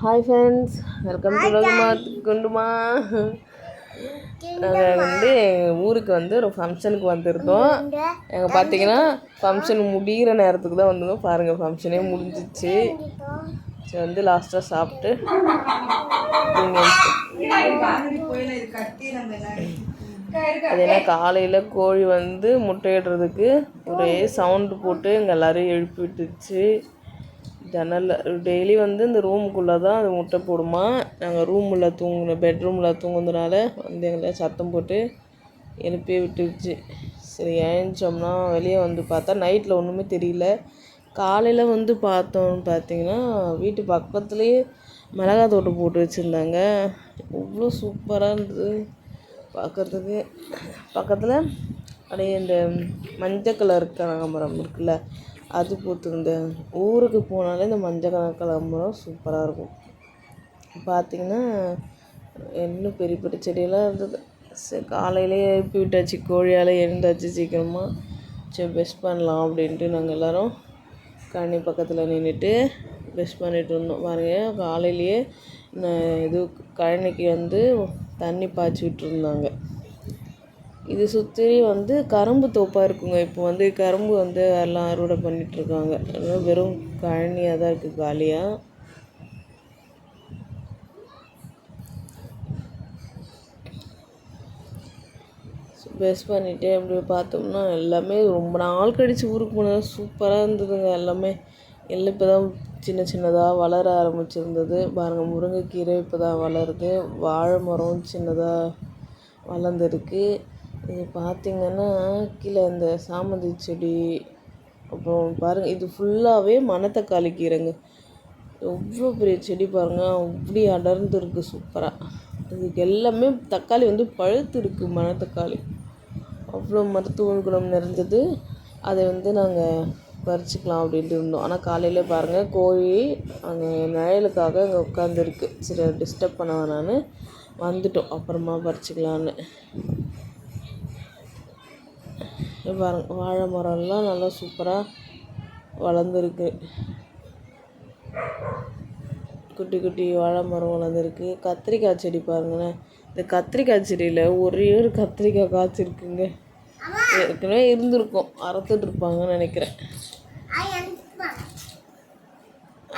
Hi friends welcome to ரகுமா குண்டுமா? நாங்கள் வந்து எங்கள் ஊருக்கு வந்து ஒரு ஃபங்க்ஷனுக்கு வந்திருந்தோம். எங்கள் பார்த்தீங்கன்னா ஃபங்க்ஷன் முடிகிற நேரத்துக்கு தான் வந்தோம் பாருங்கள் ஃபங்க்ஷனே முடிஞ்சிச்சு. சரி வந்து லாஸ்ட்டாக சாப்பிட்டு அது என்ன காலையில் கோழி வந்து முட்டையிடுறதுக்கு ஒரே சவுண்டு போட்டு எங்கள் எல்லோரையும் எழுப்பி விட்டுச்சு. ஜன்னலில் டெய்லி வந்து இந்த ரூமுக்குள்ளே தான் அது முட்டை போடுமா? நாங்கள் ரூமில் தூங்கின பெட்ரூமில் தூங்குனதுனால வந்து எங்களை சத்தம் போட்டு எழுப்பி விட்டுருச்சு. சரி ஏழுச்சோம்னா வெளியே வந்து பார்த்தா நைட்டில் ஒன்றுமே தெரியல. காலையில் வந்து பார்த்தோம்னு பார்த்தீங்கன்னா வீட்டு பக்கத்துலேயே மிளகா தோட்டம் போட்டு வச்சுருந்தாங்க. அவ்வளோ சூப்பராக இருந்தது பார்க்குறதுக்கு பக்கத்தில் அப்படியே இந்த மஞ்சள் கலர் கனகாம்பரம் இருக்குல்ல அது பூத்துருந்த ஊருக்கு போனாலே இந்த மஞ்சள் கலர் கனகாம்பரம் சூப்பராக இருக்கும். பார்த்திங்கன்னா இன்னும் பெரிய பெரிய செடியெல்லாம் இருந்தது. சரி காலையிலே எழுப்பி விட்டாச்சு கோழியால் எழுந்தாச்சு சீக்கிரமாக சரி பெஸ்ட் பண்ணலாம் அப்படின்ட்டு நாங்கள் எல்லோரும் கண்ணி பக்கத்தில் நின்றுட்டு பெஸ்ட் பண்ணிகிட்டு இருந்தோம். பாருங்க காலையிலேயே இது கழனிக்கு வந்து தண்ணி பாய்ச்சி விட்டுருந்தாங்க. இது சுற்றி வந்து கரும்பு தோப்பாக இருக்குங்க. இப்போ வந்து கரும்பு வந்து எல்லாம் அறுவடை பண்ணிகிட்ருக்காங்க அதனால் வெறும் கழனியாக தான் இருக்குது காலியாக பெஸ்ட் பண்ணிவிட்டு அப்படி பார்த்தோம்னா எல்லாமே ரொம்ப நாள் கழித்து ஊருக்கு போனது சூப்பராக இருந்ததுங்க எல்லாமே. எல்லாம் இப்போ தான் சின்ன சின்னதாக வளர ஆரம்பிச்சிருந்தது. பாருங்கள் முருங்கைக்கீரை இப்போ தான் வளருது. வாழை மரம் சின்னதாக வளர்ந்துருக்கு. இது பார்த்திங்கன்னா கீழே இந்த சாமந்தி செடி அப்புறம் பாருங்கள் இது ஃபுல்லாகவே மணத்தக்காளி கீரைங்க. எவ்வளோ பெரிய செடி பாருங்கள் அப்படி அடர்ந்துருக்கு சூப்பராக இதுக்கு எல்லாமே தக்காளி வந்து பழுத்து இருக்குது மணத்தக்காளி. அவ்வளோ மருத்துவ குணம் நிறைஞ்சது. அதை வந்து நாங்கள் பறிச்சுக்கலாம் அப்படின்ட்டு இருந்தோம். ஆனால் காலையில் பாருங்கள் கோழி அங்கே நிழலுக்காக அங்கே உட்காந்துருக்கு சரி டிஸ்டர்ப் பண்ண வேணான்னு வந்துட்டோம். அப்புறமா பறிச்சுக்கலான்னு பாருங்க வாழை மரம்லாம் நல்லா சூப்பராக வளர்ந்துருக்கு. குட்டி குட்டி வாழை மரம் வளர்ந்துருக்கு. கத்திரிக்காய் செடி பாருங்களேன். இந்த கத்திரிக்காய் செடியில் ஒரே ஒரு கத்திரிக்காய் காய்ச்சிருக்குங்க ஏற்கனவே இருந்திருக்கும். அறுத்துட்ருப்பாங்கன்னு நினைக்கிறேன்.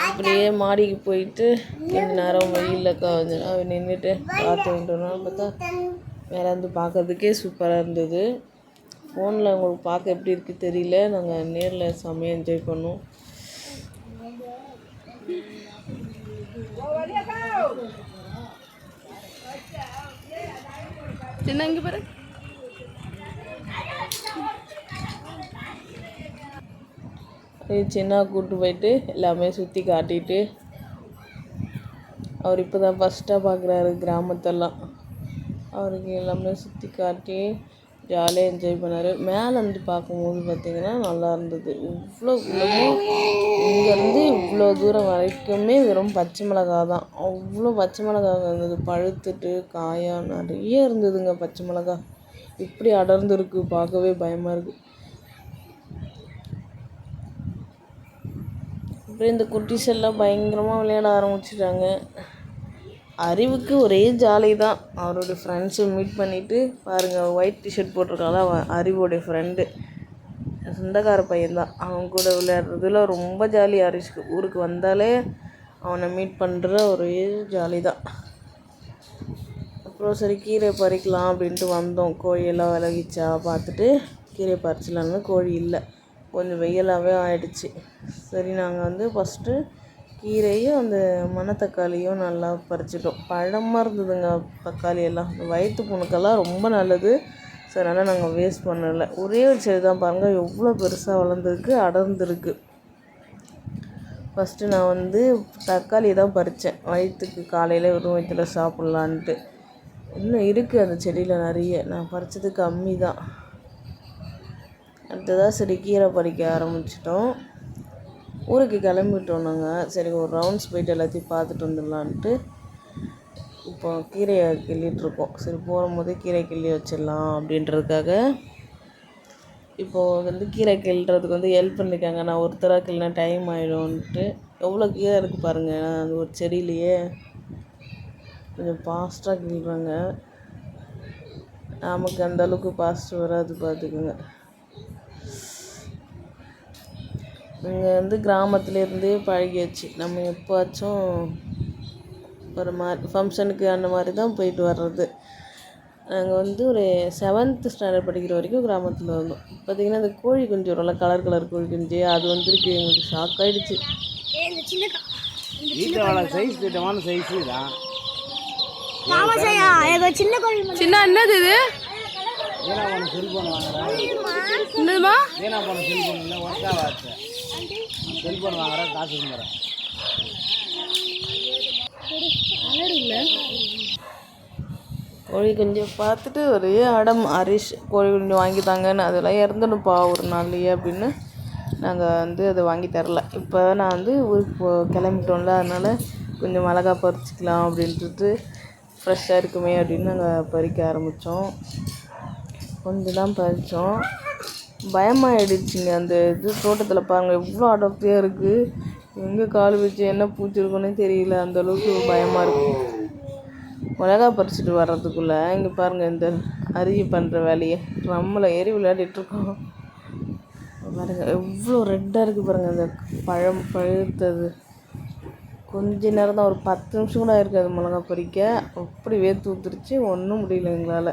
அப்படியே மாடிக்கு போயிட்டு கொஞ்ச நேரம் வெயிலில் கொஞ்ச நேரம் நின்றுட்டு காற்று விட்டோம்னா பார்த்தா மேலே வந்து பார்க்கறதுக்கே சூப்பராக இருந்தது. ஃபோனில் உங்களுக்கு பார்க்க எப்படி இருக்குது தெரியல. நாங்கள் நேரில் செம்மையாக என்ஜாய் பண்ணோம். சின்ன இங்கே பாரு. சின்ன கூப்பிட்டு போயிட்டு எல்லாமே சுற்றி காட்டிட்டு அவர் இப்போ தான் ஃபஸ்ட்டாக பார்க்குறாரு கிராமத்தெல்லாம். அவருக்கு எல்லாமே சுற்றி காட்டி ஜாலியாக என்ஜாய் பண்ணார். மேலேருந்து பார்க்கும்போது பார்த்திங்கன்னா நல்லா இருந்தது. இவ்வளோ இங்கேருந்து இவ்வளோ தூரம் வரைக்குமே வெறும் பச்சை மிளகா தான். அவ்வளோ பச்சை மிளகா இருந்தது பழுத்துட்டு காயாக நிறைய இருந்ததுங்க பச்சை மிளகா இப்படி அடர்ந்துருக்கு. பார்க்கவே பயமாக இருக்குது அப்புறம் இந்த குட்டிஸ் எல்லாம் பயங்கரமாக விளையாட ஆரம்பிச்சிட்டாங்க. அறிவுக்கு ஒரே ஜாலி தான் அவரோட ஃப்ரெண்ட்ஸை மீட் பண்ணிவிட்டு பாருங்கள் ஒயிட் டிஷர்ட் போட்டிருக்கால அறிவோடைய ஃப்ரெண்டு சொந்தக்கார பையன்தான். அவன் கூட விளையாடுறதுல ரொம்ப ஜாலி ஹரிஷ்க்கு. ஊருக்கு வந்தாலே அவனை மீட் பண்ணுற ஒரே ஜாலி தான் அப்புறம் சரி கீரை பறிக்கலாம் அப்படின்ட்டு வந்தோம். கோழியெல்லாம் விலகிச்சா பார்த்துட்டு கீரை பறிச்சிடலான்னு கோழி இல்லை. கொஞ்சம் வெயிலாகவே ஆயிடுச்சு. சரி நாங்கள் வந்து ஃபஸ்ட்டு கீரையும் அந்த மணத்தக்காளியும் நல்லா பறிச்சிட்டோம். பழமாக இருந்ததுங்க தக்காளி எல்லாம். வயிற்று புண்ணுக்கெல்லாம் ரொம்ப நல்லது. சரி அதனால் நாங்கள் வேஸ்ட் பண்ணலை. ஒரே ஒரு செடி தான் பாருங்கள் எவ்வளோ பெருசாக வளர்ந்துருக்கு அடர்ந்துருக்கு. ஃபஸ்ட்டு நான் வந்து தக்காளி தான் பறித்தேன் வயிற்றுக்கு காலையில் வெறும் வயிற்றுல சாப்பிட்லான்ட்டு. இன்னும் இருக்குது அந்த செடியில் நிறைய. நான் பறித்தது கம்மி தான். அடுத்ததாக சரி கீரை பறிக்க ஆரம்பிச்சிட்டோம். ஊருக்கு கிளம்பிட்டோம் நாங்கள் சரி ஒரு ரவுண்ட்ஸ் போயிட்டு எல்லாத்தையும் பார்த்துட்டு வந்துடலான்ட்டு இப்போ கீரையை கிள்ளிகிட்ருக்கோம் சரி போகும்போதே கீரை கிள்ளி வச்சிடலாம் அப்படின்றதுக்காக இப்போது வந்து கீரை கிள்ளுறதுக்கு வந்து ஹெல்ப் பண்ணியிருக்காங்க நான் ஒருத்தராக கிள்ளினா டைம் ஆகிடும்ன்ட்டு எவ்வளோ கீரை இருக்குது பாருங்கள் அந்த ஒரு செடியிலையே கொஞ்சம் ஃபாஸ்ட்டாக கிள்ளுறாங்க. நமக்கு அந்தளவுக்கு ஃபாஸ்ட் வராது பார்த்துக்குங்க. இங்கே வந்து கிராமத்துலேருந்தே பழகியாச்சு. நம்ம எப்போச்சும் ஒரு மாதிரி ஃபங்க்ஷனுக்கு அந்த மாதிரி தான் போயிட்டு வர்றது. நாங்கள் வந்து ஒரு செவன்த்து ஸ்டாண்டர்ட் படிக்கிற வரைக்கும் கிராமத்தில் இருந்தோம். பார்த்திங்கன்னா இந்த கோழி குஞ்சு வரும்ல கலர் கலர் கோழி குஞ்சு அது வந்துருக்கு எங்களுக்கு ஷாக் ஆகிடுச்சு சைஸ் திட்டமான சைஸ் தான். சின்ன கோழி சின்ன என்னது இது? செல்ஃபோன் வாங்குறேன் வாங்குறேன். காசு கோழி குஞ்சு பார்த்துட்டு ஒரே அடம். ஹரிஷ் கோழி குஞ்சு வாங்கி தாங்கன்னு அதெல்லாம் இறந்துடும்ப்பா ஒரு நாள்லையே அப்படின்னு. நாங்கள் வந்து அதை வாங்கி தரல. இப்போ நான் வந்து ஊருக்கு போ கிளம்பிட்டோம்ல அதனால் கொஞ்சம் மிளகா பறிச்சிக்கலாம் அப்படின்ட்டு ஃப்ரெஷ்ஷாக இருக்குமே அப்படின்னு நாங்கள் பறிக்க ஆரம்பித்தோம் கொஞ்சம் தான் பறித்தோம் பயமாயிடுச்சுங்க. அந்த இது தோட்டத்தில் பாருங்கள் எவ்வளோ அடர்த்தியாக இருக்குது எங்கே கால் வச்சு என்ன பூச்சிருக்குன்னே தெரியல. அந்த அளவுக்கு பயமாக இருக்குது மிளகா பறிச்சுட்டு வர்றதுக்குள்ளே இங்கே பாருங்கள் இந்த அருகி பண்ணுற வேலையை. ட்ரம்மில் ஏறி விளையாடிட்டுருக்கோம் பாருங்கள் எவ்வளோ ரெட்டாக இருக்குது பாருங்கள் அந்த பழம் பழுத்தது. கொஞ்ச நேரம் தான் ஒரு பத்து நிமிஷம் கூட ஆயிருக்காது மிளகா பறிக்க அப்படி வேர்த்து ஊற்றுருச்சு ஒன்றும் முடியல எங்களால்.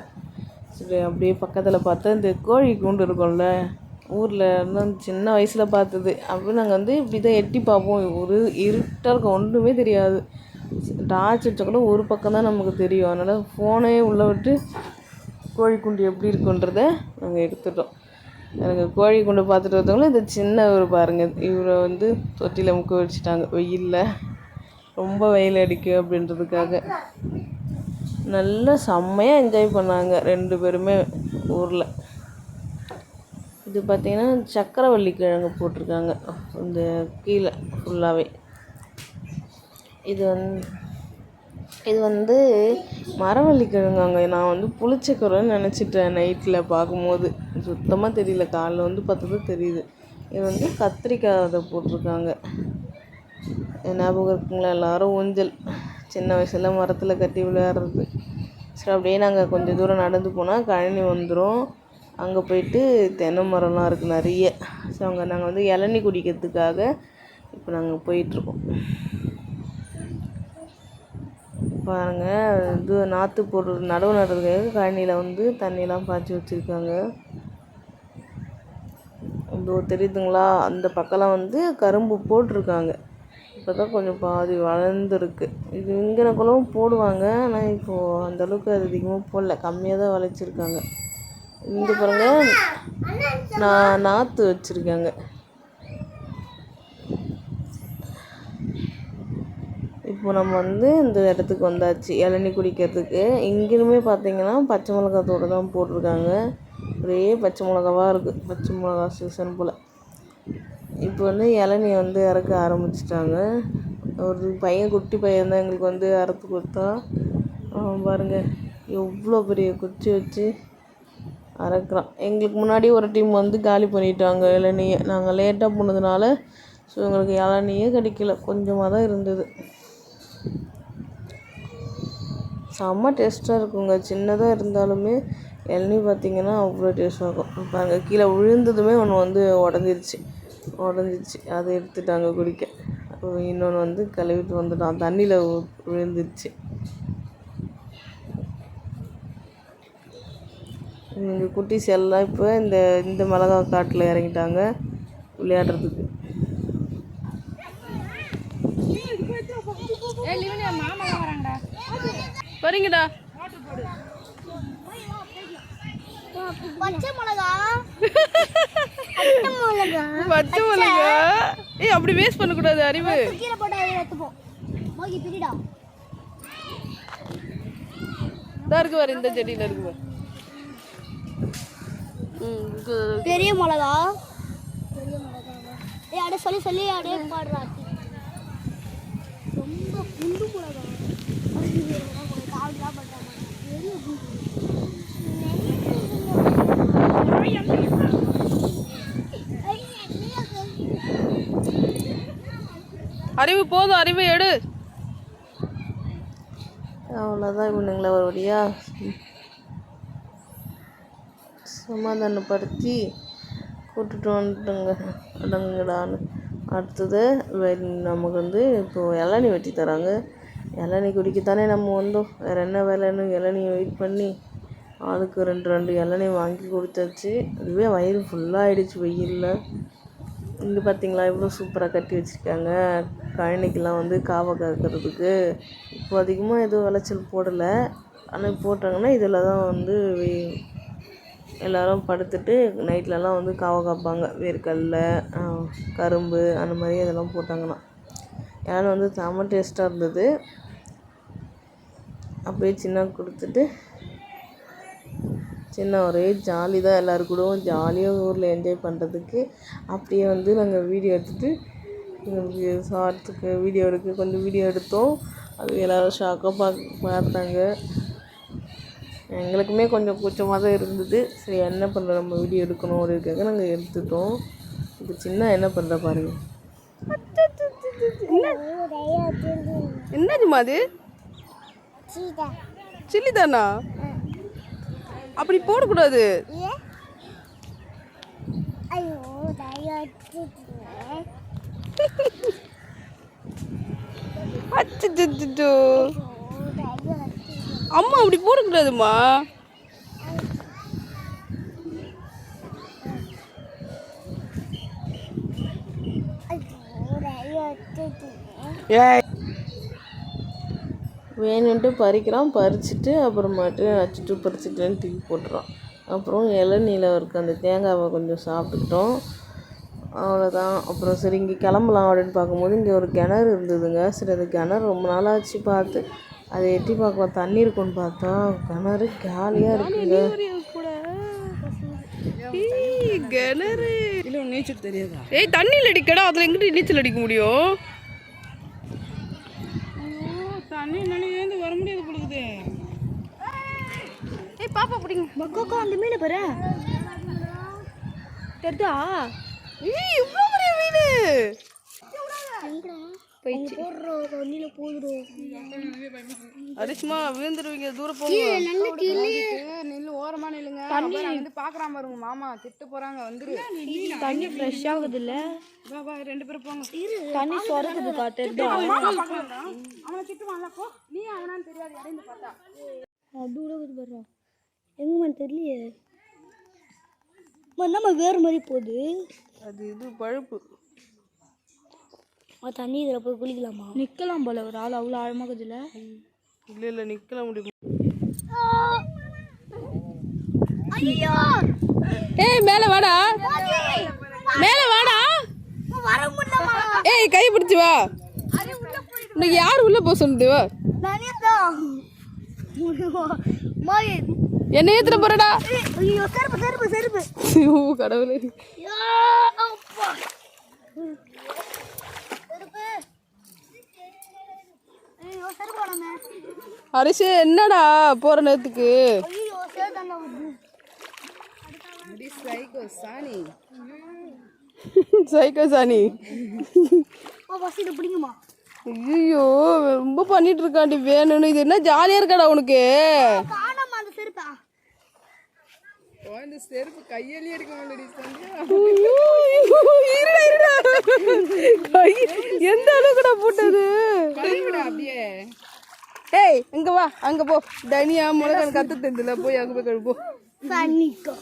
சரி அப்படியே பக்கத்தில் பார்த்தா இந்த கோழி கூண்டு இருக்கும்ல ஊரில் இன்னும் சின்ன வயசில் பார்த்தது. அப்படி நாங்கள் வந்து இப்படி தான் எட்டி பார்ப்போம். ஒரு இருட்டாக இருக்கும். ஒன்றுமே தெரியாது. டார்ச் அடிச்சா கூட ஒரு பக்கம் தான் நமக்கு தெரியும். அதனால் ஃபோனே உள்ளே விட்டு கோழி குண்டு எப்படி இருக்குன்றத நாங்கள் எடுத்துட்டோம். எனக்கு கோழி குண்டு பார்த்துட்டு வரவங்களும் இந்த சின்ன ஒரு பாருங்கள் இவரை வந்து தொட்டியில் முக்க வச்சுட்டாங்க. வெயிலில். ரொம்ப வெயில் அடிக்கும் அப்படின்றதுக்காக. நல்லா செம்மையாக என்ஜாய் பண்ணாங்க ரெண்டு பேருமே ஊரில். இது பார்த்திங்கன்னா சக்கரவள்ளி கிழங்கு போட்டிருக்காங்க. இந்த கீழே ஃபுல்லாகவே இது வந்து இது வந்து மரவள்ளி அங்கே. நான் வந்து புளிச்சக்கரன்னு நினச்சிட்டேன் நைட்டில் பார்க்கும்போது. சுத்தமாக தெரியல. காலைல வந்து பார்த்தது தெரியுது. இது வந்து கத்திரிக்காய் அதை போட்டிருக்காங்க. ஞாபகம் இருக்குங்களா? எல்லாரும் ஊஞ்சல். சின்ன வயசில் மரத்தில் கட்டி விளையாடுறது. சரி அப்படியே நாங்கள் கொஞ்சம் தூரம் நடந்து போனால் கழனி வந்துடும் அங்கே போயிட்டு தென்னை மரம்லாம் இருக்குது நிறைய. ஸோ அங்கே நாங்கள் வந்து இளநி குடிக்கிறதுக்காக இப்போ நாங்கள் போயிட்டுருக்கோம். பாருங்கள் இது நாற்று போடுறது நடவு நடுறதுக்காக கழனியில் வந்து தண்ணியெலாம் பாய்ச்சி வச்சுருக்காங்க. இதோ தெரியுதுங்களா? அந்த பக்கம்லாம் வந்து கரும்பு போட்டிருக்காங்க. இப்போ தான் கொஞ்சம் பாதி வளர்ந்துருக்கு. இது இங்கனக்குள்ளவும் போடுவாங்க. ஆனால் இப்போது அந்தளவுக்கு அது அதிகமாக போடல. கம்மியாக தான் விளைச்சிருக்காங்க. இங்கே பாருங்கள் நான் நாற்று வச்சுருக்காங்க. இப்போ நம்ம வந்து இந்த இடத்துக்கு வந்தாச்சு. இளநி குடிக்கிறதுக்கு. இங்கேயுமே பார்த்தீங்கன்னா பச்சை மிளகா தோடு தான் போட்டிருக்காங்க. ஒரே பச்சை மிளகாவாக இருக்குது பச்சை மிளகா சீசன் போல். இப்போ வந்து இளநீ வந்து அறுக்க ஆரம்பிச்சிட்டாங்க. ஒரு பையன் குட்டி பையன் தான் எங்களுக்கு வந்து அறுத்து கொடுத்தா. அவன் பாருங்கள் எவ்வளோ பெரிய குச்சி வச்சு அறுக்குறான். எங்களுக்கு முன்னாடி ஒரு டீம் வந்து காலி பண்ணிட்டாங்க இளநியை. நாங்கள் லேட்டாக போனதுனால ஸோ எங்களுக்கு இளநியே கிடைக்கல. கொஞ்சமாக தான் இருந்தது. செம்ம டேஸ்ட்டாக இருக்குங்க. சின்னதாக இருந்தாலுமே இளநீ பார்த்தீங்கன்னா அவ்வளோ டேஸ்ட்டாக இருக்கும். பாருங்கள் கீழே விழுந்ததுமே ஒன்று வந்து உடஞ்சிருச்சு. உடஞ்சிருச்சு அதை எடுத்துட்டாங்க குடிக்க இன்னொன்று வந்து கழுவிட்டு வந்துட்டான் தண்ணியில் விழுந்துருச்சு. எங்கள் குட்டீஸ் எல்லாம் இப்போ இந்த இந்த மிளகா காட்டில் இறங்கிட்டாங்க விளையாடுறதுக்கு. வரீங்கடா. பச்சை மிளகா பச்சை. மிளகா ஏய் அப்படி வேஸ்ட் பண்ணக்கூடாது அறிவு. கீழே போட்டு அதை எடுத்துப்போம். மோகி பிரிடா. இதா இருக்கு பாரு இந்த செடியில் இருக்கு பாரு. பெரிய மிளகா பெரிய மிளகா. ஏய் அப்படியே சொல்லி சொல்லி அப்படியே பாடுறா. ரொம்ப குண்டு மிளகா. பெரிய அறிவு போதும் அறிவு எடு. அவ்வளோதான் இவனுங்களை ஒரு வழியா சமாதானப்படுத்தி கூட்டுட்டு வந்துட்டுங்க அடங்குடான்னு. அடுத்தது நமக்கு வந்து இப்போது இளநீ வெட்டி தராங்க. இளநீ குடிக்கத்தானே நம்ம வந்தோம். வேறு என்ன வேலைன்னு இளநியை வெயிட் பண்ணி ஆளுக்கு ரெண்டு ரெண்டு இளநீ வாங்கி கொடுத்தாச்சு. அதுவே வயிறு ஃபுல்லாகிடுச்சு வெயிலில். இங்கே பார்த்தீங்களா இவ்வளோ சூப்பராக கட்டி வச்சுருக்காங்க. கழனிக்கெலாம் வந்து காவை கறக்கிறதுக்கு. இப்போ அதிகமாக எதுவும் விளைச்சல் போடலை. ஆனால் போட்டாங்கன்னா இதில் தான் வந்து வெ- படுத்துட்டு நைட்லலாம் வந்து காவை காப்பாங்க. வேர்க்கடல கரும்பு அந்த மாதிரி அதெல்லாம் போட்டாங்கன்னா ஏன்னா வந்து செம டேஸ்ட்டாக இருந்தது. அப்படியே சின்ன கொடுத்துட்டு சின்ன ஒரே ஜாலி தான் எல்லோரும் கூடவும் ஜாலியாக ஊரில் என்ஜாய் பண்ணுறதுக்கு அப்படியே வந்து நாங்கள் வீடியோ எடுத்துகிட்டு எங்களுக்கு ஷார்ட்ஸுக்கு வீடியோ எடுக்க கொஞ்சம் வீடியோ எடுத்தோம். அது எல்லோரும் ஷாக்காக பார்க்க பார்த்தாங்க. எங்களுக்குமே கொஞ்சம் கூச்சமாக தான் இருந்தது. சரி என்ன பண்ணுற நம்ம வீடியோ எடுக்கணும். அப்படின்றதுக்காக நாங்கள் எடுத்துட்டோம். இப்போ சின்ன என்ன பண்ணுற பாருங்க. என்னதுமா அது சில்லி தானா அப்படி போடக்கூடாது. அச்சோ அம்மா அப்படி போடக்கூடாதுமா ஏய். வேணுன்ட்டு பறிக்கிறான். பறிச்சுட்டு அப்புறமாட்டு அச்சுட்டு பறிச்சுட்டுன்னு தூக்கி போட்டுறான். அப்புறம் இளநீல இருக்க அந்த தேங்காவை கொஞ்சம் சாப்பிட்டுக்கிட்டோம். அவ்வளோதான் அப்புறம் சரி இங்கே கிளம்பலாம் அப்படின்னு பார்க்கும்போது இங்கே ஒரு கிணறு இருந்ததுங்க. சரி அது கிணறு ரொம்ப நாளாச்சு பார்த்து. அதை எட்டி பார்க்கலாம். தண்ணி இருக்கும்னு பார்த்தா கிணறு காலியாக இருக்குங்க. கிணறு. இல்லை நீச்சல் தெரியாதா? ஏய் தண்ணியில் அடிக்கடா அதில் எங்கிட்ட நீச்சல் அடிக்க முடியும்? தண்ணி ஏந்து வர முடியாது கொடுக்குது ஏய் பாப்பா பிடிங்க. மக்கோக்கோ அந்த மீனை பாரு. தெரிதா? ஏய் இவ்வளோ பெரிய மீன். போடுறோம் தண்ணியில் போடுறோம் அரிசுமா விழுந்துருவீங்க. தூரம் போங்க நில்லு ஓரமா நில்லுங்க. தண்ணி. வந்து பாக்குறான் பாருங்க மாமா திட்டு போறாங்க வந்துரு. தண்ணி ஃப்ரெஷ் ஆகுது இல்ல வா வா ரெண்டு பேரும் போங்க. தண்ணி சொரக்குதுக்கா தெரியுதா அவனை திட்டுவான்ல போ. நீ அவனான்னு தெரியாது இடைந்து பார்த்தா. எங்கம்மா தெரியலையே? என்னம்மா வேறு மாதிரி போகுது? அது இது பழுப்பு. தண்ணி இதில் போய் குளிக்கலாமா? நிற்கலாம் போல ஒரு ஆள் அவ்வளோ ஆழமாகுது இல்லை இல்ல இல்ல நிக்கல முடியும். ஏய் மேல வாடா. மேல வாடா. ஏய் கை பிடிச்சு வா. உனக்கு யார் உள்ள போக சொன்னது என்ன ஏத்துற போறடா. ஐயோ செருப்பு செருப்பு செருப்பு. ஐயோ கடவுளே ஐயோ, அப்பா. செருப்பு ஐயோ செருப்பு வேணாமே அரிசி என்னடா போற நேரத்துக்கு? சைக்கோ சாணி. ஐயோ ரொம்ப பண்ணிட்டு இருக்காண்டி வேணும்னு. இது என்ன ஜாலியா இருக்காடா உனக்கு? காணாம அந்த செருப்பா. எந்த அளவுக்குடா போட்டது? ஏய் அங்க வா அங்க போ. தனியா மிளகா கத்து தெரிஞ்சல போய் அங்க போய் கழுவு, தண்ணிக்கா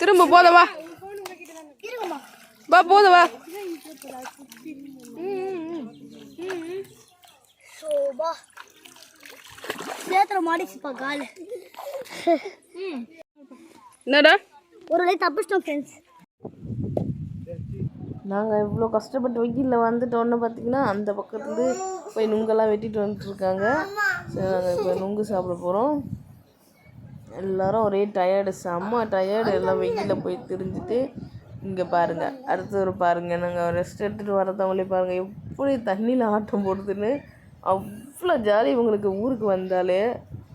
திரும்ப போத வா. வா போத வா. சோபா. சேத்திர மாடிச்சுப்பா காலு. என்னடா? ஒரு தப்பிச்சிட்டோம் ஃப்ரெண்ட்ஸ் நாங்கள் இவ்வளோ கஷ்டப்பட்டு வெயிலில் வந்துட்டோன்னு பார்த்தீங்கன்னா அந்த பக்கத்துலேருந்து போய் நுங்கெல்லாம் வெட்டிட்டு வந்துட்டுருக்காங்க சரி நாங்கள் இப்போ நுங்கு சாப்பிட போகிறோம் எல்லாரும் ஒரே டயர்டு செம்ம டயர்டு எல்லாம் வெயிலில் போய் திரிஞ்சுட்டு இங்கே பாருங்கள் அடுத்து ஒரு பாருங்கள் நாங்கள் ரெஸ்ட் எடுத்துகிட்டு வரதவங்களே பாருங்கள் எப்படி தண்ணியில் ஆட்டம் போடுதுன்னு. அவ்வளோ ஜாலி இவங்களுக்கு ஊருக்கு வந்தாலே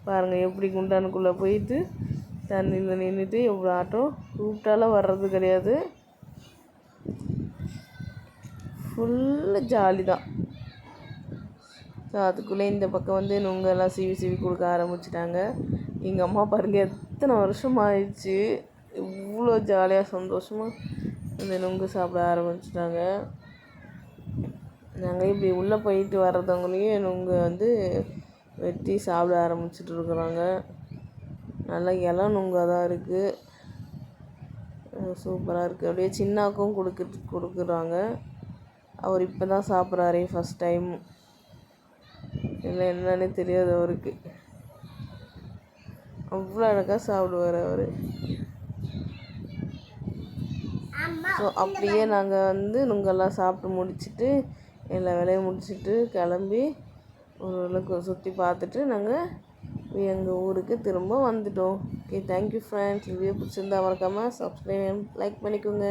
பாருங்கள் எப்படி குண்டானுக்குள்ளே போயிட்டு தண்ணியில் நின்றுட்டு எவ்வளோ ஆட்டம். கூப்பிட்டாலும் வர்றது கிடையாது. ஃபுல்லு ஜாலி தான். ஸோ அதுக்குள்ளே இந்த பக்கம் வந்து நுங்கெல்லாம் சீவி சீவி கொடுக்க ஆரம்பிச்சிட்டாங்க. எங்கள் அம்மா பாருங்கள் எத்தனை வருஷம் ஆயிடுச்சு. இவ்வளோ ஜாலியாக சந்தோஷமாக இந்த நுங்கு சாப்பிட ஆரம்பிச்சிட்டாங்க. நாங்கள் இப்படி உள்ளே போயிட்டு வர்றதவங்களையும் நுங்கு வந்து வெட்டி சாப்பிட ஆரம்பிச்சிட்டு இருக்கிறாங்க. நல்லா இலம் நுங்காக தான் இருக்குது சூப்பராக இருக்குது அப்படியே சின்னாக்கும் கொடுக்கு கொடுக்குறாங்க. அவர் இப்போ தான் சாப்பிட்றாரு ஃபஸ்ட் டைம் இல்லை என்னன்னு தெரியாது அவருக்கு. அவ்வளோ அழகாக சாப்பிடுவார் அவர். ஸோ அப்படியே நாங்கள் வந்து நுங்கெல்லாம் சாப்பிட்டு முடிச்சிட்டு எல்லா வேலையும் முடிச்சுட்டு கிளம்பி ஓரளவுக்கு சுற்றி பார்த்துட்டு நாங்கள் எங்கள் ஊருக்கு திரும்ப வந்துட்டோம். ஓகே தேங்க்யூ ஃப்ரெண்ட்ஸ் வீடியோ பிடிச்சிருந்தா மறக்காமல் சப்ஸ்கிரைப் லைக் பண்ணிக்கோங்க.